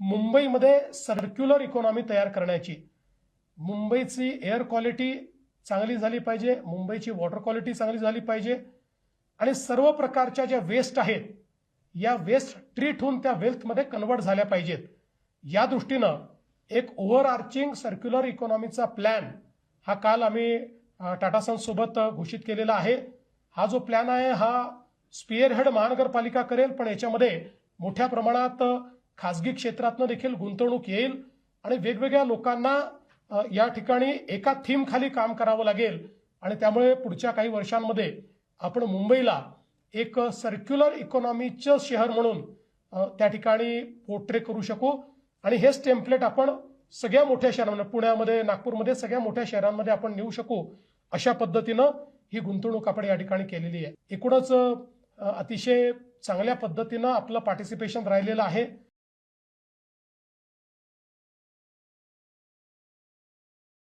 मुंबईमध्ये circular economy तयार करण्याची. मुंबईची एअर क्वालिटी चांगली झाली पाहिजे मुंबईची वॉटर क्वालिटी चांगली झाली पाहिजे. आणि सर्व प्रकारच्या ज्या वेस्ट आहेत या वेस्ट ट्रीट होऊन त्या वेल्थमध्ये कन्वर्ट झाल्या पाहिजेत. या दृष्टीनं एक ओव्हर आर्चिंग सर्क्युलर इकॉनॉमीचा प्लॅन हा काल आम्ही टाटा सन्ससोबत घोषित केलेला आहे. हा जो प्लॅन आहे हा स्पिअरहेड महानगरपालिका करेल पण याच्यामध्ये मोठ्या प्रमाणात खाजगी क्षेत्रातनं देखील गुंतवणूक येईल आणि वेगवेगळ्या लोकांना या ठिकाणी एका थीमखाली काम करावं लागेल. आणि त्यामुळे पुढच्या काही वर्षांमध्ये आपण मुंबईला एक सर्क्युलर इकॉनॉमीचं शहर म्हणून त्या ठिकाणी पोर्ट्रे करू शकू. आणि हेच टेम्पलेट आपण सगळ्या मोठ्या शहरांमध्ये म्हणजे पुण्यामध्ये नागपूरमध्ये सगळ्या मोठ्या शहरांमध्ये आपण नेऊ शकू अशा पद्धतीनं ही गुंतवणूक आपण या ठिकाणी केलेली आहे. एकूणच अतिशय चांगल्या पद्धतीनं आपलं पार्टिसिपेशन राहिलेलं आहे.